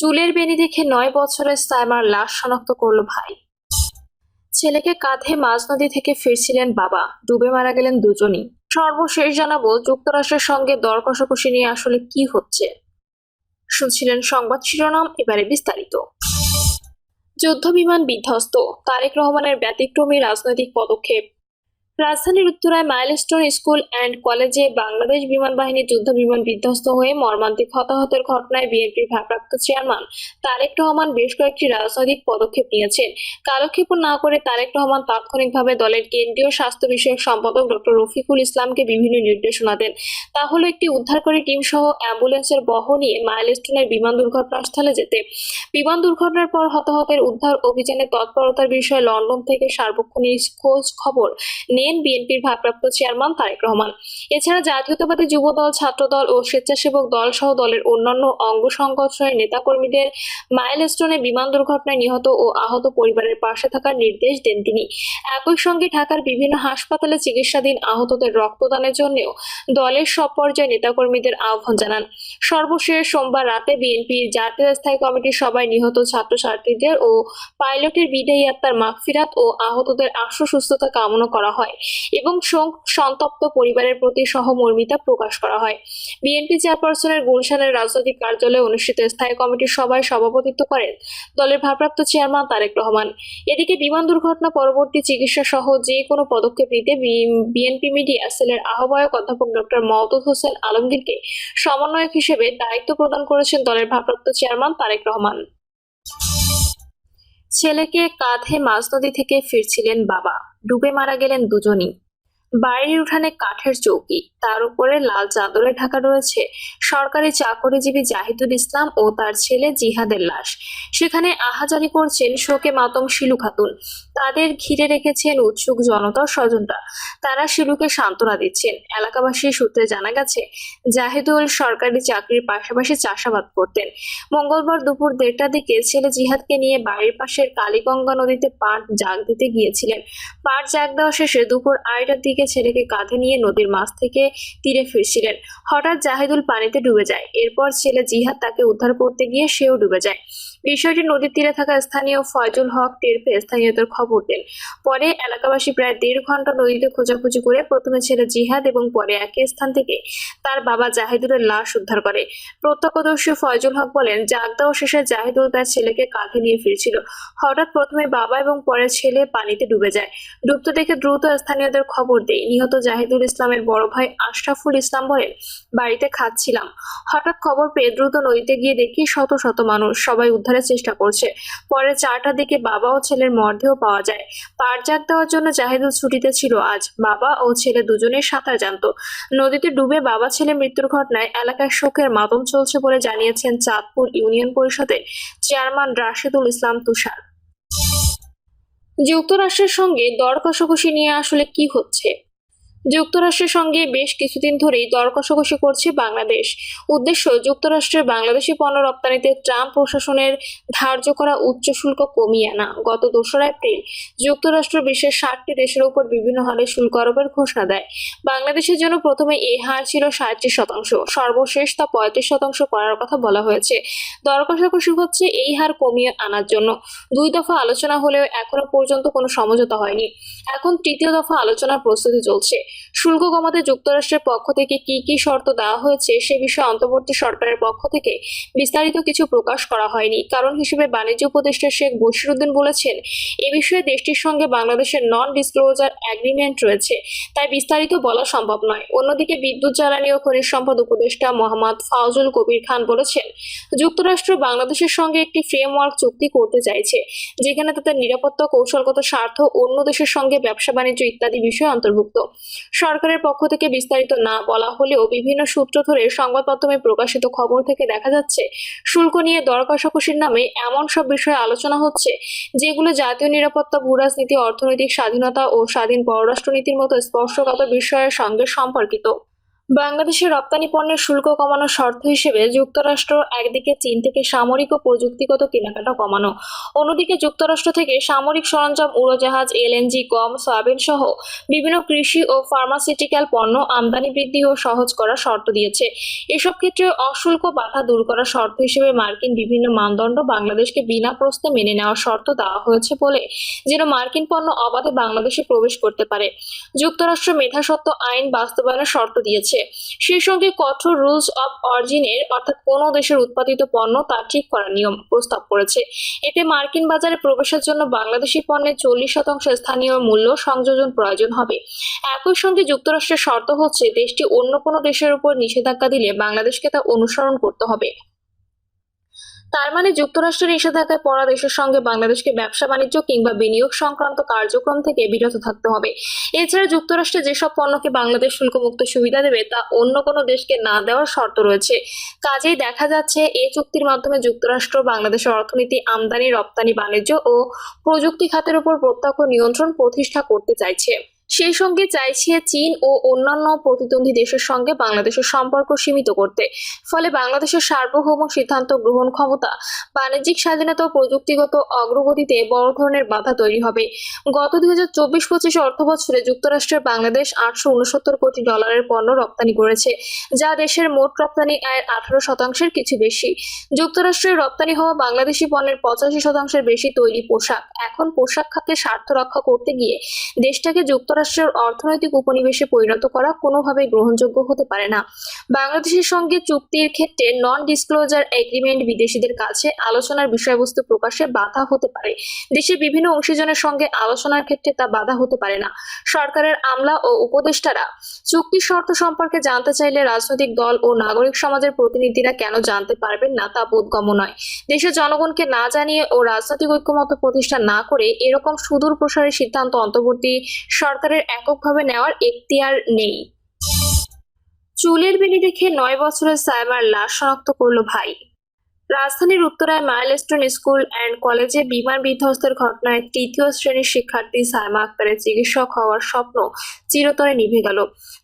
চুলের বেনি দেখে নয় বছরের সাইমার লাশ শনাক্ত করল ভাই। ছেলেকে কাঁধে মাঝ নদী থেকে ফিরছিলেন বাবা, ডুবে মারা গেলেন দুজনই। সর্বশেষ জানাব যুক্তরাষ্ট্রের সঙ্গে দর কষাকষি নিয়ে আসলে কি হচ্ছে। শুনছিলেন সংবাদ শিরোনাম, এবারে বিস্তারিত। যুদ্ধ বিমান বিধ্বস্ত, তারেক রহমানের ব্যতিক্রমী রাজনৈতিক পদক্ষেপ। রাজধানীর উত্তরায় মাইলস্টোন স্কুল অ্যান্ড কলেজে বাংলাদেশ বিমান বাহিনীর যুদ্ধ বিমান বিধ্বস্ত হয়ে মর্মান্তিক হতাহতের ঘটনায় বিএনপির ভারপ্রাপ্ত চেয়ারম্যান তারেক রহমান বেশ কয়েকটি রাজনৈতিক পদক্ষেপ নিয়েছেন। কালক্ষেপণ না করে তারেক রহমান তাৎক্ষণিকভাবে দলের কেন্দ্রীয় স্বাস্থ্য বিষয়ক সম্পাদক ডক্টর রফিকুল ইসলামকে বিভিন্ন নির্দেশনা দেন। তা হলো একটি উদ্ধারকারী টিম সহ অ্যাম্বুলেন্সের বহ নিয়ে মাইলস্টোনের বিমান দুর্ঘটনাস্থলে যেতে। বিমান দুর্ঘটনার পর হতাহতের উদ্ধার অভিযানে তৎপরতার বিষয়ে লন্ডন থেকে সার্বক্ষণিক খোঁজ খবর নেন বিএনপির ভারপ্রাপ্ত চেয়ারম্যান তারেক রহমান। এছাড়া জাতীয়তাবাদী যুবদল, ছাত্রদল ও স্বেচ্ছাসেবক দল সহ দলের অন্যান্য অঙ্গ সংগঠনের নেতাকর্মীদের মাইলস্টোনে বিমান দুর্ঘটনায় নিহত ও আহত পরিবারের পাশে থাকার নির্দেশ দেন তিনি। একই সঙ্গে ঢাকার বিভিন্ন হাসপাতালে চিকিৎসাধীন আহতদের রক্তদানের জন্যও দলের সব পর্যায়ে নেতাকর্মীদের আহ্বান জানান। সর্বশেষ সোমবার রাতে বিএনপির জাতীয় স্থায়ী কমিটির সবাই নিহত ছাত্রছাত্রীদের ও পাইলটের বিদায়ী আত্মার মাগফিরাত ও আহতদের আশু সুস্থতা কামনা করা হয়। এবং সন্তপ্ত পরিবারের প্রতি সহমর্মিতা প্রকাশ করা হয়। বিএনপি চেয়ারপারসনের গুলশানের রাজনৈতিক কার্যালয়ে অনুষ্ঠিত স্থায়ী কমিটির সভায় সভাপতিত্ব করেন দলের ভারপ্রাপ্ত চেয়ারম্যান তারেক রহমান। এদিকে বিমান দুর্ঘটনা পরবর্তী চিকিৎসা সহ যে কোনো পদক্ষেপ নিতে বিএনপি মিডিয়া সেলের আহ্বায়ক অধ্যাপক ডক্টর মওদুদ হোসেন আলমগীরকে সমন্বয়ক হিসেবে দায়িত্ব প্রদান করেছেন দলের ভারপ্রাপ্ত চেয়ারম্যান তারেক রহমান। ছেলেকে কাঁধে মাঝ নদী থেকে ফিরছিলেন বাবা। ডুবে মারা গেলেন দুজনই। বাড়ির উঠানে কাঠের চৌকি, তার উপরে লাল চাদরে ঢাকা রয়েছে, সরকারি চাকরিজীবী জাহিদুল ইসলাম ও তার ছেলে জিহাদের লাশ। সেখানে আহাজারি করছেন শোকে মাতম শিলু খাতুন। তাদের ঘিরে রেখেছেন উৎসুক জনতা স্বজনরা। তারা শিলুকে সান্ত্বনা দিচ্ছেন। এলাকাবাসীর সূত্রে জানা গেছে, জাহিদুল সরকারি চাকরির পাশাপাশি চাষাবাদ করতেন। মঙ্গলবার দুপুর দেড়টার দিকে ছেলে জিহাদকে নিয়ে বাড়ির পাশের কালীগঙ্গা নদীতে পাট জাগ দিতে গিয়েছিলেন। পাট জাগ দেওয়া শেষে দুপুর আড়াইটার দিকে ছেলেকে কাঁধে নিয়ে নদীর মাছ থেকে তীরে ফিরছিলেন। হঠাৎ জাহিদুল পানিতে ডুবে যায়। এরপর ছেলে জিহাদ তাকে উদ্ধার করতে গিয়ে সেও ডুবে যায়। বিষয়টি নদীর তীরে থাকা স্থানীয় ফয়জুল হক টের পেয়ে স্থানীয়দের খবর দেন। পরে এলাকাবাসী প্রায় দেড় ঘণ্টা নদীতে খোঁজাখুঁজি করে প্রথমে ছেলে জিহাদ এবং পরে একই স্থান থেকে তার বাবা জাহিদুলের লাশ উদ্ধার করে। প্রত্যক্ষদর্শী ফয়জুল হক বলেন জাগ দেওয়া শেষে জাহিদুল তার ছেলেকে কাঁধে নিয়ে ফিরছিল। হঠাৎ প্রথমে বাবা এবং পরে ছেলে পানিতে ডুবে যায়। ডুবতে দেখে দ্রুত স্থানীয়দের খবর দেয়। নিহত জাহিদুল ইসলামের বড় ভাই আশরাফুল ইসলাম বলেন, বাড়িতে খাচ্ছিলাম। হঠাৎ খবর পেয়ে দ্রুত নদীতে গিয়ে দেখি শত শত মানুষ, সবাই উদ্ধারের চেষ্টা করছে। পরে চারটার দিকে বাবা ও ছেলের মর্ধেও পাওয়া যায়। পাট জাগ দেওয়ার জন্য জাহিদুল ছুটিতে ছিল আজ। বাবা ও ছেলে দুজনেই সাঁতার জানত। নদীতে ডুবে বাবা ছেলে মৃত্যুর ঘটনায় এলাকায় শোকের মাতম চলছে বলে জানিয়েছেন চাঁদপুর ইউনিয়ন পরিষদের চেয়ারম্যান রাশেদুল ইসলাম তুষার। যুক্তরাষ্ট্রের সঙ্গে দর কষাকষি নিয়ে আসলে কি হচ্ছে? যুক্তরাষ্ট্রের সঙ্গে বেশ কিছুদিন ধরেই দর কষাকষি করছে বাংলাদেশ। উদ্দেশ্য, যুক্তরাষ্ট্রের বাংলাদেশি পণ্য রপ্তানিতে ট্রাম্প প্রশাসনের ধার্য করা উচ্চ শুল্ক কমিয়ে আনা। গত দোসরা এপ্রিল, যুক্তরাষ্ট্র বিশ্বের ষাটটি দেশের উপর বিভিন্ন হারে শুল্ক আরোপের ঘোষণা দেয়। বাংলাদেশের জন্য প্রথমে এই হার ছিল সাঁত্রিশ শতাংশ। সর্বশেষ তা পঁয়ত্রিশ শতাংশ করার কথা বলা হয়েছে। দর কষাকষি হচ্ছে এই হার কমিয়ে আনার জন্য। দুই দফা আলোচনা হলেও এখনও পর্যন্ত কোনো সমঝোতা হয়নি। এখন তৃতীয় দফা আলোচনার প্রস্তুতি চলছে। শুল্ক কমাতে যুক্তরাষ্ট্রের পক্ষ থেকে কি কি শর্ত দেওয়া হয়েছে সে বিষয়ে অন্তর্বর্তী সরকারের পক্ষ থেকে বিস্তারিত কিছু প্রকাশ করা হয়নি। কারণ হিসেবে বাণিজ্য উপদেষ্টা শেখ বশিরুদ্দিন বলেছেন, এ বিষয়ে দেশটির সঙ্গে বাংলাদেশের নন ডিসক্লোজার অ্যাগ্রিমেন্ট রয়েছে, তাই বিস্তারিত বলা সম্ভব নয়। অন্যদিকে বিদ্যুৎ, জ্বালানি ও খনিজ সম্পদ উপদেষ্টা মোহাম্মদ ফাউজুল কবির খান বলেছেন, যুক্তরাষ্ট্র বাংলাদেশের সঙ্গে একটি ফ্রেমওয়ার্ক চুক্তি করতে চাইছে, যেখানে তাদের নিরাপত্তা, কৌশলগত স্বার্থ, অন্য দেশের সঙ্গে ব্যবসা, বাণিজ্য ইত্যাদি বিষয় অন্তর্ভুক্ত। সরকারের পক্ষ থেকে বিস্তারিত না বলা হলেও বিভিন্ন সূত্র ধরে সংবাদ মাধ্যমে প্রকাশিত খবর থেকে দেখা যাচ্ছে, শুল্ক নিয়ে দর কষাকষির নামে এমন সব বিষয়ে আলোচনা হচ্ছে, যেগুলো জাতীয় নিরাপত্তা, ভূরাজনীতি, অর্থনৈতিক স্বাধীনতা ও স্বাধীন পররাষ্ট্রনীতির মতো স্পর্শকাতর বিষয়ের সঙ্গে সম্পর্কিত। বাংলাদেশের রপ্তানি পণ্যের শুল্ক কমানোর শর্ত হিসেবে যুক্তরাষ্ট্র একদিকে চীন থেকে সামরিক ও প্রযুক্তিগত কেনাকাটা কমানো, অন্যদিকে যুক্তরাষ্ট্র থেকে সামরিক সরঞ্জাম, উড়োজাহাজ, এলএনজি, গম, সয়াবিন সহ বিভিন্ন কৃষি ও ফার্মাসিউটিক্যাল পণ্য আমদানি বৃদ্ধি ও সহজ করার শর্ত দিয়েছে। এসব ক্ষেত্রে অশুল্ক বাধা দূর করার শর্ত হিসেবে মার্কিন বিভিন্ন মানদণ্ড বাংলাদেশকে বিনা প্রশ্নে মেনে নেওয়ার শর্ত দেওয়া হয়েছে বলে যেন মার্কিন পণ্য অবাধে বাংলাদেশে প্রবেশ করতে পারে। যুক্তরাষ্ট্র মেধাসত্ত্ব আইন বাস্তবায়নের শর্ত দিয়েছে। সেই সঙ্গে কঠোর রুলস অব অরিজিনের অর্থাৎ কোনো দেশের উৎপাদিত পণ্য তা ঠিক করার নিয়ম প্রস্তাব করেছে। এতে মার্কিন বাজারে প্রবেশের জন্য বাংলাদেশি পণ্যের চল্লিশ শতাংশ স্থানীয় মূল্য সংযোজন প্রয়োজন হবে। একই সঙ্গে যুক্তরাষ্ট্রের শর্ত হচ্ছে, দেশটি অন্য কোনো দেশের উপর নিষেধাজ্ঞা দিলে বাংলাদেশকে তা অনুসরণ করতে হবে। তার মানে যুক্তরাষ্ট্রের নিষেধাজ্ঞায় পড়া দেশের সঙ্গে বাংলাদেশকে ব্যবসা বাণিজ্য কিংবা বিনিয়োগ সংক্রান্ত কার্যক্রম থেকে বিরত থাকতে হবে। এছাড়া যুক্তরাষ্ট্রে যেসব পণ্যকে বাংলাদেশ শুল্কমুক্ত সুবিধা দেবে, তা অন্য কোনো দেশকে না দেওয়ার শর্ত রয়েছে। কাজেই দেখা যাচ্ছে, এই চুক্তির মাধ্যমে যুক্তরাষ্ট্র বাংলাদেশের অর্থনীতি, আমদানি, রপ্তানি, বাণিজ্য ও প্রযুক্তি খাতের উপর প্রত্যক্ষ নিয়ন্ত্রণ প্রতিষ্ঠা করতে চাইছে। সেই সঙ্গে চাইছে চীন ও অন্যান্য প্রতিদ্বন্দ্বী দেশের সঙ্গে বাংলাদেশের সম্পর্ক সীমিত করতে। ফলে বাংলাদেশের সার্বভৌম সিদ্ধান্ত গ্রহণ ক্ষমতা, বাণিজ্যিক স্বাধীনতা ও প্রযুক্তিগত অগ্রগতিতে বড় ধরনের বাধা তৈরি হবে। গত দুই হাজার চব্বিশ পঁচিশ অর্থ বছরে যুক্তরাষ্ট্রের বাংলাদেশ আটশো উনসত্তর কোটি ডলারের পণ্য রপ্তানি করেছে, যা দেশের মোট রপ্তানি আয়ের আঠারো শতাংশের কিছু বেশি। যুক্তরাষ্ট্রের রপ্তানি হওয়া বাংলাদেশি পণ্যের পঁচাশি শতাংশের বেশি তৈরি পোশাক। এখন পোশাক খাতে স্বার্থ রক্ষা করতে গিয়ে দেশটাকে যুক্তরাষ্ট্রের অর্থনৈতিক উপনিবেশে পরিণত করা কোনোভাবেই গ্রহণযোগ্য হতে পারে না। বাংলাদেশের সঙ্গে চুক্তির ক্ষেত্রে নন ডিসক্লোজার এগ্রিমেন্ট বিদেশিদের কাছে আলোচনার বিষয়বস্তু প্রকাশে বাধা হতে পারে। দেশের বিভিন্ন অংশীজনের সঙ্গে আলোচনার ক্ষেত্রে তা বাধা হতে পারে না। সরকারের আমলা ও উপদেষ্টারা চুক্তির শর্ত সম্পর্কে জানতে চাইলে রাজনৈতিক দল ও নাগরিক সমাজের প্রতিনিধিরা কেন জানতে পারবেন না তা বোধগম্য নয়। দেশের জনগণকে না জানিয়ে ও রাজনৈতিক ঐক্যমত প্রতিষ্ঠা না করে এরকম সুদূর প্রসারী সিদ্ধান্ত অন্তর্বর্তী সরকারের এককভাবে নেওয়ার এখতিয়ার নেই। চুলের বেনি দেখে নয় বছরের সাইবার লাশ শনাক্ত করল ভাই। রাজধানীর উত্তরায় মাইলস্টোন স্কুল অ্যান্ড কলেজে বিমান বিধ্বস্তের ঘটনায় তৃতীয় শ্রেণির শিক্ষার্থী সাইমা আক্তারের চিকিৎসক হওয়ার স্বপ্ন চিরতরে নিভে গেল।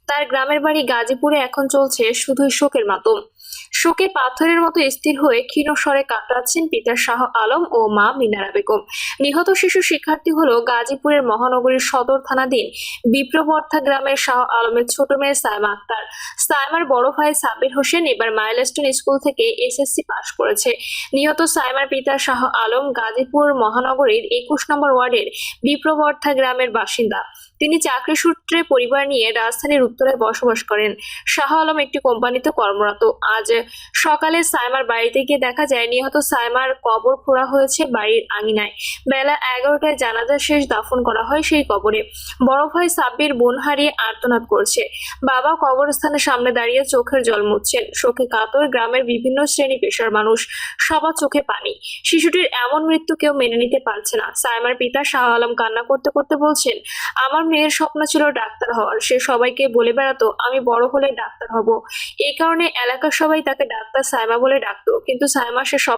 তার গ্রামের বাড়ি গাজীপুরে এখন চলছে শুধুই শোকের মাতম। শোকে পাথরের মতো স্থির হয়ে ক্ষীণ স্বরে কাটাচ্ছেন পিতা শাহ আলম ও মা মিনারা বেগম। নিহত শিশু শিক্ষার্থী হলো গাজীপুরের মহানগরীর সদর থানাধীন বিপ্রবর্থা গ্রামের শাহ আলমের ছোট মেয়ে সাইমা আক্তার। সাইমার বড় ভাই সাবির হোসেন এবার মাইলস্টোন স্কুল থেকে এসএসসি পাশ করেছে। নিহত সাইমার পিতা শাহ আলম গাজীপুর মহানগরীর একুশ নম্বর ওয়ার্ডের বিপ্রবর্থা গ্রামের বাসিন্দা। তিনি চাকরি সূত্রে পরিবার নিয়ে রাজধানীর উত্তরায় বসবাস করেন। শাহ আলম একটি কোম্পানিতে কর্মরত। আজ সকালে সাইমার বাড়িতে গিয়ে দেখা যায়, নিহত সাইমার কবর খোঁড়া হয়েছে বাড়ির আঙিনায়। বেলা এগারোটায় জানাজা শেষ দাফন করা হয় সেই কবরে। বড় ভাই সাব্বির বোন হারিয়ে আর্তনাদ করছে। বাবা কবরস্থানের সামনে দাঁড়িয়ে চোখের জল মুছছেন। শোকে কাতর গ্রামের বিভিন্ন শ্রেণি পেশার মানুষ, সবার চোখে পানি। শিশুটির এমন মৃত্যু কেউ মেনে নিতে পারছে না। সাইমার পিতা শাহ আলম কান্না করতে করতে বলছেন, আমার মেয়ের স্বপ্ন ছিল ডাক্তার হওয়ার। সে সবাইকে বলে বেড়াতো, আমি বড় হলে ডাক্তার হব। এই কারণে এলাকার সবাই তাকে ডাক্তার সাইমা বলে ডাকতো। কিন্তু সাইমা সে স্বপ্ন